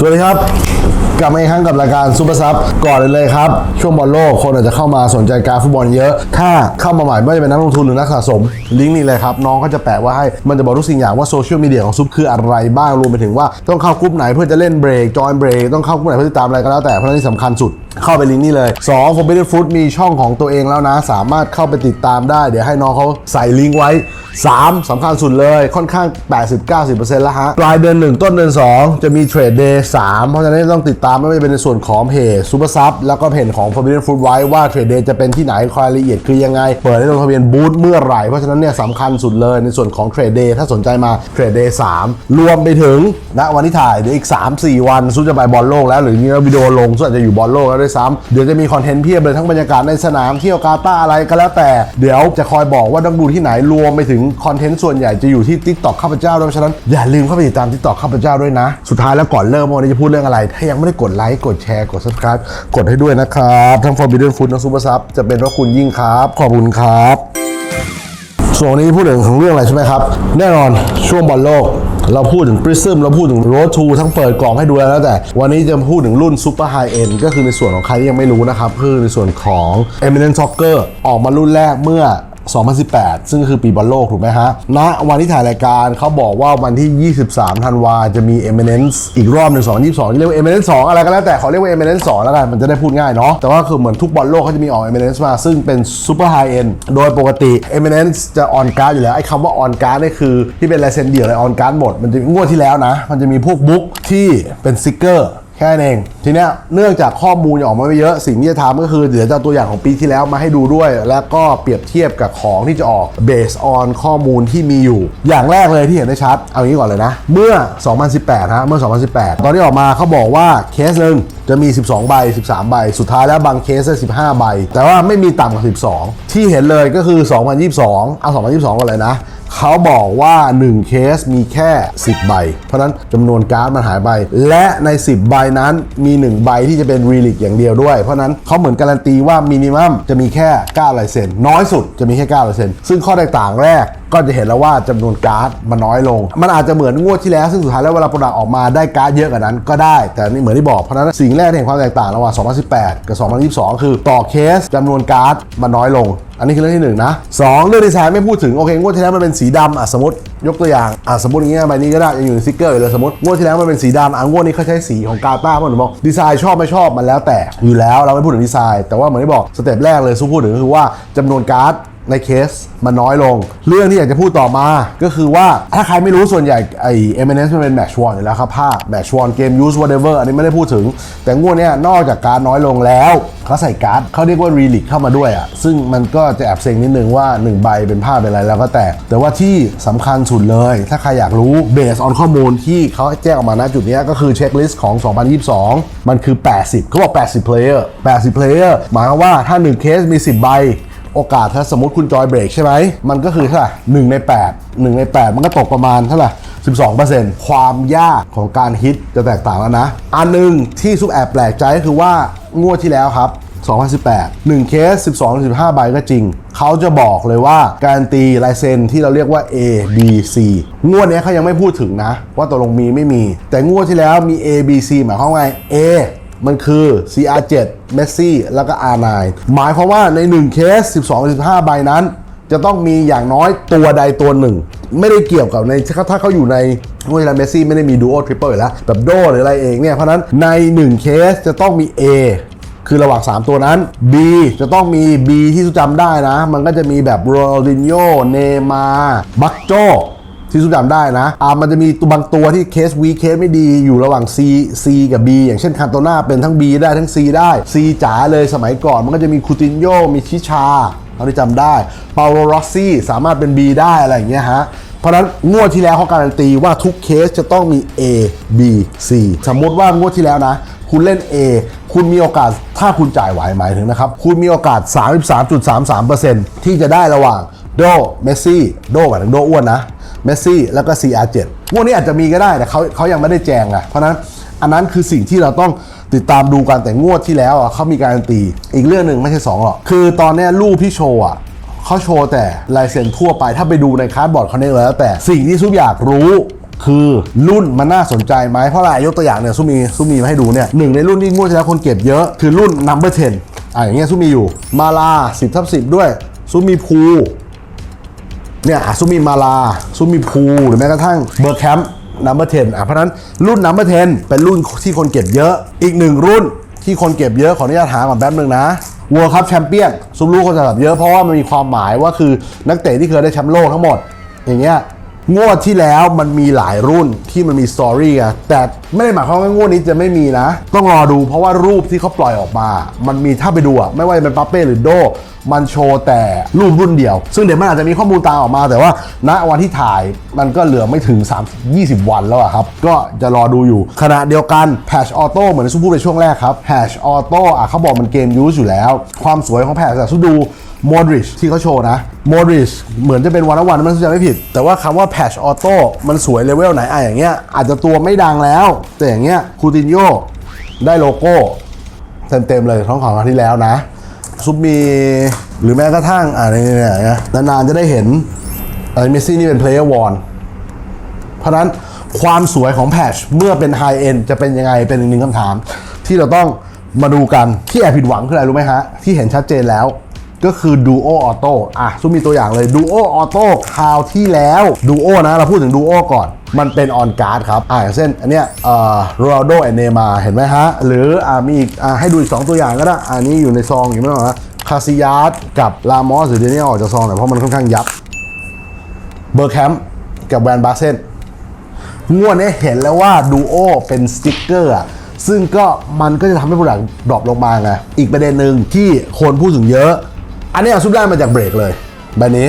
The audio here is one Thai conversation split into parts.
สวัสดีครับ กลับมาอีกครั้งกับรายการซูเปอร์ซับก่อนเลยครับ ช่วงบอลโลกคนอาจจะเข้ามาสนใจการฟุตบอลเยอะ ถ้าเข้ามาใหม่ไม่ว่าจะเป็นนักลงทุนหรือนักสะสม ลิงก์นี้เลยครับ น้องก็จะแปะว่าให้มันจะบอกทุกสิ่งอย่างว่าโซเชียลมีเดียของซุปคืออะไรบ้างรวมไปถึงว่าต้องเข้ากรุ๊ปไหนเพื่อจะเล่นเบรกจอยเบรกต้องเข้ากรุ๊ปไหนเพื่อติดตามอะไรก็แล้วแต่เพราะนั้นที่สำคัญสุดเข้าไปลิงก์นี้เลย2 Forbidden Food มีช่องของตัวเองแล้วนะ สามารถเข้าไปติดตามได้ เดี๋ยวให้น้องเขาใส่ลิงก์ไว้ 3สำคัญสุดเลยค่อนข้าง 80-90%แล้วฮะ ปลายเดือน 1 ต้นเดือน 2 จะมีเทรดเดย์3เพราะฉะนั้นต้องติดตามไม่ว่าจะเป็นในส่วนของเพจซูเปอร์ซับแล้วก็เพจของ Forbidden Food ไว้ว่าเทรดเดย์จะเป็นที่ไหนรายละเอียดคือยังไง เปิดให้ลงทะเบียนบูธเมื่อไหร่เพราะฉะนั้นเนี่ยสำคัญสุดเลยในส่วนของเทรดเดย์ถ้าสนใจมาเทรดเดย์3รวมไปถึงณวันที่ถ่ายเดี๋ยวอีก 3-4 วันซุปจะไปบอลโลกแล้วหรือนี่วิดีโอลงซุอาจจะอยู่บอลโลกแล้วด้วยซ้ำเดี๋ยวจะมีคอนเทนต์เพียบเลยทั้งบรรยากาศในสนามเที่ยวกาตาอะไรก็แล้วแต่ เดี๋ยวจะคอยบอกว่าต้องดูที่ไหนรวมไปถึงคอนเทนต์ส่วนใหญ่จะอยู่ที่ t ิ k t o k ข้าพเจ้าด้วยฉะนั้นอย่าลืมเข้าไปติดตาม t ิ k t o k ข้าพเจ้าด้วยนะ สุดท้ายแล้วก่อนเริ่มวันนี้จะพูดเรื่องอะไร ถ้ายังไม่ได้กดไลค์กดแชร์กด subscribe กดให้ด้วยนะครับทั้ง Forbidden Food ทั้ง Super Sub จะเป็นพระคุณยิ่งครับขอบคุณครับส่วนนนี้พูดถึงเรื่องอะไรใช่ไหมครับ แน่นอนช่วงบอลโลก เราพูดถึง Prism เราพูดถึง Road to ทั้งเปิดกล่องให้ดูแล้วแต่ วันนี้จะพูดถึงรุ่น Super High End ก็คือในส่วนของใครที่ยังไม่รู้นะครับ คือในส่วนของ Eminent Soccer ออกมารุ่นแรกเมื่อ 2018 ซึ่งก็คือปีบอลโลกถูกไหมฮะณวันที่ถ่ายรายการเขาบอกว่าวันที่ 23 ธันวาจะมี Eminence อีกรอบหนึ่ง2022เรียกว่า Eminence 2อะไรก็แล้วแต่ขอเรียกว่า Eminence 2แล้วกันมันจะได้พูดง่ายเนาะแต่ว่าคือเหมือนทุกบอลโลกเขาจะมีออก Eminence มา ซึ่งเป็น Super High End โดยปกติ Eminence จะออนการ์ดอยู่แล้วไอ้คำว่าออนการ์ดนี่คือที่เป็นลายเซ็นเดี่ยวเลยออนการ์ดหมดมันจะงวดที่แล้วนะ มันจะมีพวกบุ๊กที่เป็นสติกเกอร์ แค่นั้นเอง ทีเนี้ยเนื่องจากข้อมูลยังออกมาไม่เยอะสิ่งที่จะทำก็คือเดี๋ยวจะเอาตัวอย่างของปีที่แล้วมาให้ดูด้วย แล้วก็เปรียบเทียบกับของที่จะออก based on ข้อมูลที่มีอยู่ อย่างแรกเลยที่เห็นได้ชัด เอางี้ก่อนเลยนะ เมื่อ 2018 ฮะ เมื่อ 2018 ตอนที่ออกมาเขาบอกว่าเคสหนึ่งจะมี 12 ใบ 13 ใบ สุดท้ายแล้วบางเคสได้15 ใบ แต่ว่าไม่มีต่ำกว่า 12 ที่เห็นเลยก็คือ 2022 เอา 2022ก่อนเลยนะ เขาบอกว่า 1 เคสมีแค่ 10 ใบ เพราะนั้นจำนวนการ์ดมันหายไป และใน 10 ใบนั้นมี 1 ใบที่จะเป็นรีลิกอย่างเดียวด้วย เพราะฉะนั้นเขาเหมือนการันตีว่ามินิมัมจะมีแค่ 9 ลายเซ็นน้อยสุดจะมีแค่ 9 ลายเซ็นซึ่งข้อแตกต่างแรกก็จะเห็นแล้วว่าจำนวนการ์ดมันน้อยลง มันอาจจะเหมือนงวดที่แล้ว ซึ่งสุดท้ายแล้วเวลาโปรดักออกมาได้การ์ดเยอะกว่านั้นก็ได้ แต่นี่เหมือนที่บอก เพราะฉะนั้นสิ่งแรกที่เห็นความแตกต่างระหว่าง 2018 กับ 2022 คือต่อเคสจำนวนการ์ดมันน้อยลง อันนี้คือเรื่องที่หนึ่งนะสองเรื่องดีไซน์ไม่พูดถึงโอเคงวดที่แล้วมันเป็นสีดำอะสมมติยกตัวอย่างอะสมมติอย่างเงี้ยใบนี้ก็ได้ยังอยู่ในสติกเกอร์อยู่เลยสมมติงวดที่แล้วมันเป็นสีดำอะงวดนี้เขาใช้สีของกาตาร์มันบอกดีไซน์ชอบไม่ชอบมันแล้วแต่อยู่แล้วเราไม่พูดถึงดีไซน์แต่ว่าเหมือนที่บอกสเต็ปแรกเลยซูพูดถึงคือว่าจำนวนการ์ด ในเคสมันน้อยลง เรื่องที่อยากจะพูดต่อมา ก็คือว่าถ้าใครไม่รู้ส่วนใหญ่ไอ้ M&S มันเป็นแมชวอนอยู่แล้วครับภาพแมชวอนเกม use whatever อันนี้ไม่ได้พูดถึง แต่งวดเนี้ยนอกจากการน้อยลงแล้วเขาใส่การ์ดเขาเรียกว่า relic เข้ามาด้วยอะซึ่งมันก็จะแอบเซ็งนิดนึงว่า 1 ใบเป็นภาพเป็นอะไรแล้วก็แต่ แต่ว่าที่สำคัญสุดเลย ถ้าใครอยากรู้ based on ข้อมูลที่เขาแจ้งออกมาณจุดนี้ก็คือเช็คลิสต์ของ 2022 มันคือ 80เขาบอก80 player 80 player หมายความว่าถ้า1เคสมี 10 ใบ โอกาสถ้าสมมติคุณจอยเบรกใช่ไหมมันก็คือเท่าไหร่หนึ่งใน8 1ใน8มันก็ตกประมาณเท่าไหร่12%ความยากของการฮิตจะแตกต่างแล้วนะ อันหนึ่งที่ซุปแอบแปลกใจก็คือว่างวดที่แล้วครับ 2018 1 เคส 12-15 ใบก็จริง เขาจะบอกเลยว่าการตีลายเซ็นที่เราเรียกว่า A B C งวดนี้เขายังไม่พูดถึงนะ ว่าตกลงมีไม่มี แต่งวดที่แล้วมี A B C หมายความว่าไง A มันคือ CR7 เมสซี่แล้วก็ R9 หมายความว่าใน 1 เคส 12-15 ใบนั้น จะต้องมีอย่างน้อยตัวใดตัวหนึ่ง ไม่ได้เกี่ยวกับในถ้าเขาอยู่ในเวลาเมสซี่ไม่ได้มีดูโอทริปเปิลอยู่แล้ว แบบโดหรืออะไรเองเนี่ย เพราะนั้นใน 1 เคสจะต้องมี A คือระหว่าง 3 ตัวนั้น B จะต้องมี B ที่สุจำได้นะ มันก็จะมีแบบโรดินโญเนมาบักโจ ที่สุดจำได้นะอ่ามันจะมีตัวบางตัวที่เคสวีเคสไม่ดีอยู่ระหว่าง C C กับ B อย่างเช่นคันโตนาเป็นทั้ง B ได้ทั้ง C ได้ C จ๋าเลยสมัยก่อน มันก็จะมีคูตินโยมีชิชาเราที่จำได้เปาโลรอสซี่สามารถเป็น B ได้อะไรอย่างเงี้ยฮะเพราะฉะนั้นงวดที่แล้วเขาการันตีว่าทุกเคสจะต้องมี A B C สมมติว่างวดที่แล้วนะ คุณเล่น A คุณมีโอกาสถ้าคุณจ่ายไหวหมายถึงนะครับ คุณมีโอกาส 33.33%ที่จะได้ระหว่างโดเมสซี่โดหมายถึงโดอ้วนนะ เมสซี่แล้วก็ CR7 พวกนี้อาจจะมีก็ได้แต่เขาเขายังไม่ได้แจงอะเพราะนั้นอันนั้นคือสิ่งที่เราต้องติดตามดูกันแต่งวดที่แล้วอะเขามีการตีอีกเรื่องหนึ่งไม่ใช่2หรอกคือตอนนี้รูปที่โชว์อะเขาโชว์แต่ลายเซ็นทั่วไปถ้าไปดูในคาร์ดบอร์ดเขาเนี่ยแล้วแต่สิ่งที่ซุปอยากรู้คือรุ่นมันน่าสนใจไหมเพราะอะไรยกตัวอย่างเนี่ยซุมีซุมีมาให้ดูเนี่ยหนึ่งในรุ่นที่งวดที่แล้วคนเก็บเยอะคือรุ่น number 10อะอย่างเงี้ยซุมีอยู่มาลา10ทับ10 ด้วยซุมีพู เนี่ยซุมีมาลาซุมีพูหรือแม้กระทั่งเบอร์แคมป์ number 10อะเพราะนั้นรุ่น number 10เทนเป็นรุ่นที่คนเก็บเยอะ อีกหนึ่งรุ่นที่คนเก็บเยอะขออนุญาตหาก่อนแป๊บนึงนะ World Cup Champion ซุมรู้คนจะแบบเยอะเพราะว่ามันมีความหมายว่าคือนักเตะที่เคยได้แชมป์โลกทั้งหมด อย่างเงี้ยงวดที่แล้วมันมีหลายรุ่นที่มันมีสตอรี่อะแต่ไม่ได้หมายความว่างวดนี้จะไม่มีนะ ต้องรอดูเพราะว่ารูปที่เขาปล่อยออกมา มันมีถ้าไปดูอะไม่ว่าจะเป็นปัปเป้หรือโด มันโชว์แต่รูปรุ่นเดียว ซึ่งเดี๋ยวมันอาจจะมีข้อมูลตามออกมา แต่ว่าณวันที่ถ่ายมันก็เหลือไม่ถึง 3 20 วันแล้วอะครับ ก็จะรอดูอยู่ ขณะเดียวกัน Patch Auto เหมือนที่ซุปพูดในช่วงแรกครับ Patch Auto อะเขาบอกมันเกมยูสอยู่แล้ว ความสวยของ Patch อะซุดูโมดริชที่เขาโชว์นะโมดริชเหมือนจะเป็นวันละวันมันจะไม่ผิด แต่ว่าคำว่า Patch Auto มันสวยเลเวลไหนอะอย่างเงี้ยอาจจะตัวไม่ดังแล้วแต่อย่างเงี้ยคูตินโยได้โลโก้ เต็มๆเลยท้องของครั้งที่แล้วนะ ซุปมีหรือแม้กระทั่งอ่าเนี่ยนี่ยนานๆจะได้เห็นอะไรเมสซี่นี่เป็น Player One เพราะฉะนั้นความสวยของแพชเมื่อเป็นไฮเอ็นจะเป็นยังไงเป็นอีกหนึ่งคำถาม ที่เราต้องมาดูกันที่แอบผิดหวังคืออะไรรู้ไหมฮะ ที่เห็นชัดเจนแล้วก็คือ Duo Auto อะซุมมีตัวอย่างเลย Duo Auto คราวที่แล้ว Duo นะ เราพูดถึง Duo ก่อน มันเป็นออนการ์ดครับ อ่าอย่างเช่น อันเนี้ยเอ่อโรนัลโดแอนเนมาเห็นไหมฮะ หรืออ่ามีอีกอ่าให้ดูอีก 2 ตัวอย่างก็ได้ อันนี้อยู่ในซองอยู่ไม่ต้องนะคาซิยาสกับลามอสหรือเดนี่ออกจากซองหน่อยเพราะมันค่อนข้างยับเบอร์แคมป์กับแวนบาเซนงวดนี้เห็นแล้วว่าดูโอเป็นสติ๊กเกอร์ซึ่งก็มันก็จะทำให้โปรดักดรอปลงมาไงอีกประเด็นหนึ่งที่คนพูดถึงเยอะ อันนี้ซุปได้มาจากเบรกเลยใบนี้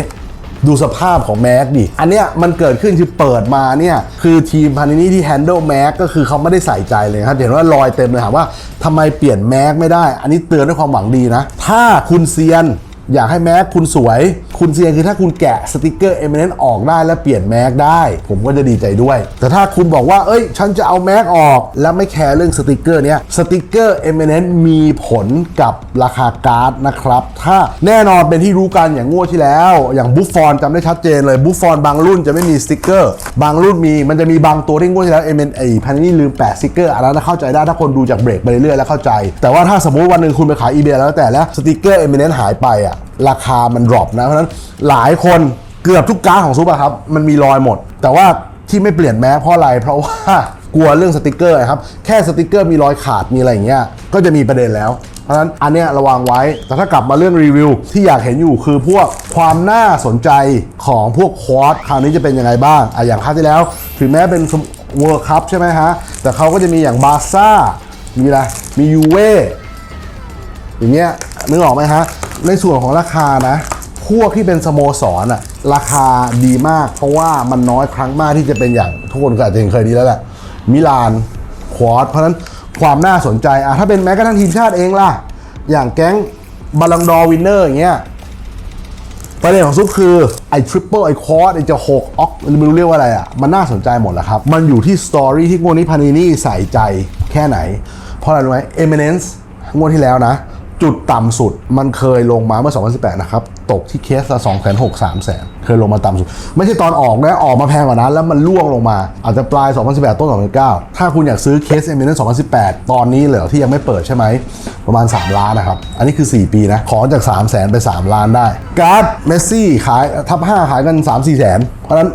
ดูสภาพของแม็กดิ อันเนี้ยมันเกิดขึ้นคือเปิดมาเนี่ย คือทีมพานินี่ที่แฮนด์ลแม็กก็คือเขาไม่ได้ใส่ใจเลยครับ เห็นว่ารอยเต็มเลยถามว่าทำไมเปลี่ยนแม็กไม่ได้ อันนี้เตือนด้วยความหวังดีนะ ถ้าคุณเซียน อยากให้แม็กคุณสวย คุณเซียนคือถ้าคุณแกะสติกเกอร์เอเมเนนออกได้แล้วเปลี่ยนแม็กได้ ผมก็จะดีใจด้วย แต่ถ้าคุณบอกว่า เอ้ย ฉันจะเอาแม็กออก แล้วไม่แคร์เรื่องสติกเกอร์เนี้ยสติกเกอร์เอเมเนนมีผลกับราคาการ์ดนะครับ ถ้าแน่นอนเป็นที่รู้กันอย่างงวดที่แล้ว อย่างบุฟฟอนจำได้ชัดเจนเลยบุฟฟอนบางรุ่นจะไม่มีสติกเกอร์บางรุ่นมีมันจะมีบางตัวที่งวดที่แล้วเอเมนไอพันนี่ลืมแปะสติกเกอร์อันนั้นเข้าใจได้ถ้าคนดูจากเบรกไปเรื่อยๆแล้วเข้าใจ แต่ว่าถ้าสมมติวันหนึ่งคุณไปขายอีเบแล้วแต่แล้วสติกเกอร์เอเมนหายไปอะ ราคามันดรอปนะ เพราะฉะนั้นหลายคนเกือบทุกการ์ดของซุปอะครับมันมีรอยหมด แต่ว่าที่ไม่เปลี่ยนแม้เพราะอะไรเพราะว่ากลัวเรื่องสติกเกอร์ครับแค่สติกเกอร์มีรอยขาดมีอะไรอย่างเงี้ยก็จะมีประเด็นแล้วเพราะฉะนั้นอันเนี้ยระวังไว้ แต่ถ้ากลับมาเรื่องรีวิว ที่อยากเห็นอยู่คือพวกความน่าสนใจของพวกควอตคราวนี้จะเป็นยังไงบ้างอะอย่างคราวที่แล้ว ถึงแม้เป็นเวิร์คัพใช่ไหมฮะ แต่เขาก็จะมีอย่างบาร์ซ่า มีอะไร มียูเว่ อย่างเงี้ยนึกออกไหมฮะ ในส่วนของราคานะ พวกที่เป็นสโมสรอะราคาดีมาก เพราะว่ามันน้อยครั้งมากที่จะเป็นอย่างทุกคนก็อาจจะเห็นเคยดีแล้วแหละมิลานควอตเพราะฉะนั้นความน่าสนใจอะถ้าเป็นแม้กระทั่งทีมชาติเองล่ะ อย่างแก๊งบาลังดอวินเนอร์อย่างเงี้ยประเด็นของซุปคือ ไอ้ทริปเปิลไอ้คอร์สไอ้จะหกออกไม่รู้เรียกว่าอะไรอะ มันน่าสนใจหมดแหละครับ มันอยู่ที่สตอรี่ที่งวดนี้พานินี่ใส่ใจแค่ไหน เพราะอะไรรู้ไหมเอเมเนนซ์งวดที่แล้วนะ จุดต่ำสุดมันเคยลงมาเมื่อ 2018 นะครับ ตกที่เคสละ2 6 0 0 0 3 0 0 เคยลงมาต่ำสุด ไม่ใช่ตอนออกนะออกมาแพงกว่านั้นแล้วมันล่วงลงมา อาจจะปลาย 2018 ต้น 2019 ถ้าคุณอยากซื้อเคสเอเมเนนซ์2018 ตอนนี้เหลือที่ยังไม่เปิดใช่ไหม ประมาณ 3 ล้านนะครับ อันนี้คือ 4 ปีนะ ของจาก 3 0 0 0 0 0 ไป 3 ล้านได้ การ์ดเมสซี่ขายทับ 5 ขายกัน 3 4 แสน เพราะนั้น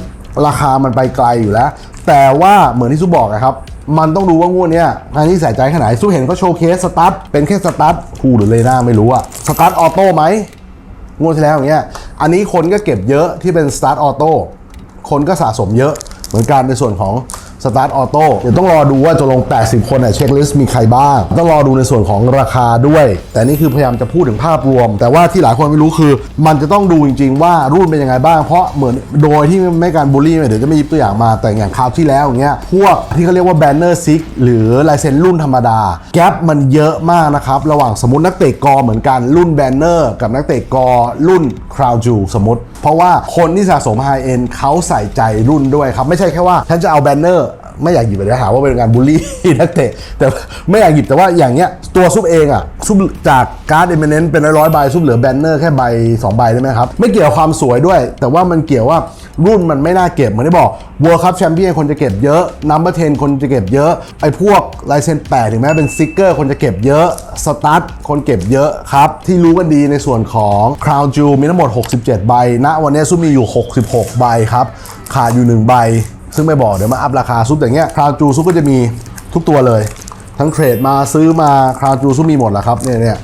ราคามันไปไกลอยู่แล้ว แต่ว่าเหมือนที่ซุบอกนะครับ มันต้องดูว่างวดเนี้ยทานนี้ใส่ใจขนาดไหนสู้เห็นเขาโชว์เคสสตาร์ทเป็นแค่สตาร์ทคูหรือเลน่าไม่รู้อะสตาร์ทออโต้ไหมงวดที่แล้วอย่างเงี้ยอันนี้คนก็เก็บเยอะที่เป็นสตาร์ทออโต้คนก็สะสมเยอะเหมือนกันในส่วนของ Start Auto เดี๋ยวต้องรอดูว่าจะลง 80 คนเนี่ยเช็คลิสต์มีใครบ้าง ต้องรอดูในส่วนของราคาด้วย แต่นี่คือพยายามจะพูดถึงภาพรวม แต่ว่าที่หลายคนไม่รู้คือ มันจะต้องดูจริง ๆ ว่ารุ่นเป็นยังไงบ้าง เพราะเหมือนโดยที่ไม่การบูลลี่เดี๋ยวจะไม่ยิบตัวอย่างมาแต่อย่างคราวที่แล้วอย่างเงี้ยพวกที่เขาเรียกว่าแบนเนอร์ซิกหรือลายเซ็นรุ่นธรรมดา แกลบมันเยอะมากนะครับระหว่างสมมตินักเตะกอเหมือนกันรุ่นแบนเนอร์กับนักเตะกอรุ่นคราวจูสมมติ เพราะว่าคนที่สะสมไฮเอ็นเขาใส่ใจรุ่นด้วยครับไม่ใช่แค่ว่าฉันจะเอาแบนเนอร์ ไม่อยากหยิบไปเลยหาว่าเป็นการบูลลี่นักเตะแต่ไม่อยากหยิบแต่ว่าอย่างเงี้ยตัวซุปเองอะซุปจากการ์ดเอเมเนนต์เป็นร้อยๆใบซุปเหลือแบนเนอร์แค่ใบ2ใบได้ไหมครับ ไม่เกี่ยวกับความสวยด้วย แต่ว่ามันเกี่ยวว่ารุ่นมันไม่น่าเก็บเหมือนที่บอก World Cup Champion คนจะเก็บเยอะ Number 10 คนจะเก็บเยอะ ไอ้พวกลายเซ็น8ถึงแม้เป็นซิกเกอร์คนจะเก็บเยอะสตาร์ทคนเก็บเยอะครับ ที่รู้กันดีในส่วนของ Crown Jewel มีทั้งหมด 67 ใบณวันนี้ซุปมีอยู่ 66 ใบครับขาดอยู่ 1 ใบ ซึ่งไม่บอกเดี๋ยวมาอัพราคาซุปอย่างเงี้ย Crown Jewel ซุปก็จะมีทุกตัวเลย ทั้งเทรดมาซื้อมา Crown Jewel ซุปมีหมดแล้วครับเนี่ยเนี่ย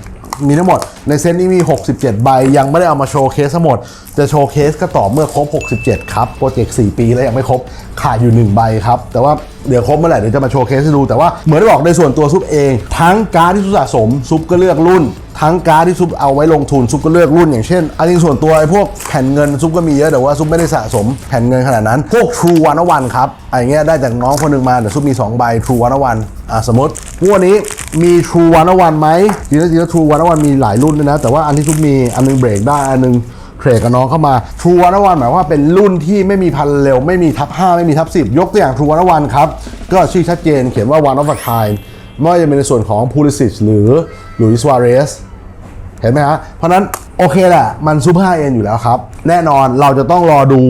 มีทั้งหมดในเซตนี้มี 67 ใบ ยังไม่ได้เอามาโชว์เคสทั้งหมด จะโชว์เคสก็ต่อเมื่อครบ 67 ครับ โปรเจกต์ 4 ปีแล้วยังไม่ครบ ขาดอยู่ 1 ใบครับ แต่ว่าเดี๋ยวครบเมื่อไหร่เดี๋ยวจะมาโชว์เคสให้ดู แต่ว่าเหมือนที่บอกในส่วนตัวซุปเอง ทั้งการ์ดที่ซุปสะสมซุปก็เลือกรุ่น ทั้งการ์ดที่ซุปเอาไว้ลงทุนซุปก็เลือกรุ่นอย่างเช่นอันนี้ส่วนตัวไอ้พวกแผ่นเงินซุปก็มีเยอะแต่ว่าซุปไม่ได้สะสมแผ่นเงินขนาดนั้น พวก True One One ครับไอ้เงี้ยได้จากน้องคนหนึ่งมาเดี๋ยวซุปมี 2 ใบ True One One อะสมมติงวดนี้มี True One One ไหมจริงๆจริงๆ True One One มีหลายรุ่นด้วยนะ แต่ว่าอันที่ซุปมีอันหนึงเบรกได้อันหนึงเทรดกับน้องเข้ามา True One One หมายว่าเป็นรุ่นที่ไม่มีพันเร็ว ไม่มีทับ 5 ไม่มีทับ 10 ยกตัวอย่าง True One One ครับ ก็ชื่อชัดเจนเขียนว่า One of a kind ไม่ว่าจะเป็นในส่วนของ Pulisic หรือหลุยส์วาเรส เห็นไหมฮะเพราะฉะนั้นโอเคแหละมันซูเปอร์ไฮเอ็นอยู่แล้วครับ แน่นอนเราจะต้องรอดู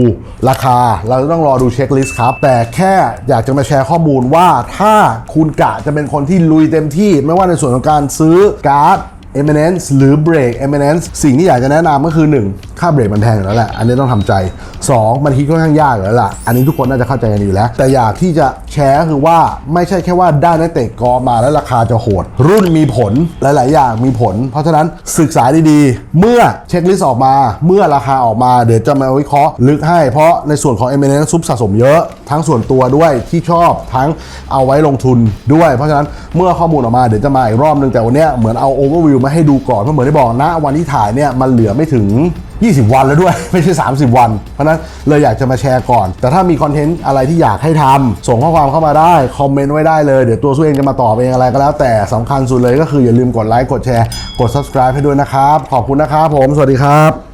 ราคา เราจะต้องรอดูเช็คลิสต์ครับ แต่แค่อยากจะมาแชร์ข้อมูลว่าถ้าคุณกะจะเป็นคนที่ลุยเต็มที่ ไม่ว่าในส่วนของการซื้อการ์ด Eminence หรือ Break Eminence สิ่งที่อยากจะแนะนำก็คือ 1 ค่าเบรกมันแพงอยู่แล้วแหละ อันนี้ต้องทำใจ 2 มันคิดค่อนข้างยากอยู่แล้วล่ะ อันนี้ทุกคนน่าจะเข้าใจกันอยู่แล้ว แต่อยากที่จะแชร์คือว่าไม่ใช่แค่ว่าได้นักเตะกอมาแล้วราคาจะโหด รุ่นมีผลหลาย ๆ อย่างมีผล เพราะฉะนั้นศึกษาดีๆ เมื่อเช็คลิสต์ออกมา เมื่อราคาออกมาเดี๋ยวจะมาวิเคราะห์ลึกให้ เพราะในส่วนของ Eminence ซุปสะสมเยอะทั้งส่วนตัวด้วยที่ชอบทั้งเอาไว้ลงทุนด้วย เพราะฉะนั้นเมื่อข้อมูลออกมาเดี๋ยวจะมาอีกรอบนึงแต่วันนี้เหมือนเอาโอเวอร์วิวมาให้ดูก่อนเพราะเหมือนที่บอกนะวันที่ถ่ายเนี่ยมันเหลือไม่ถึง 20 วันแล้วด้วย ไม่ใช่ 30 วัน เพราะนั้นเลยอยากจะมาแชร์ก่อน แต่ถ้ามีคอนเทนต์อะไรที่อยากให้ทำส่งข้อความเข้ามาได้ คอมเมนต์ไว้ได้เลย เดี๋ยวตัวสู้เองจะมาตอบเองอะไรก็แล้ว แต่สำคัญสุดเลยก็คืออย่าลืมกดไลค์กดแชร์กด subscribe ให้ด้วยนะครับ ขอบคุณนะครับผม สวัสดีครับ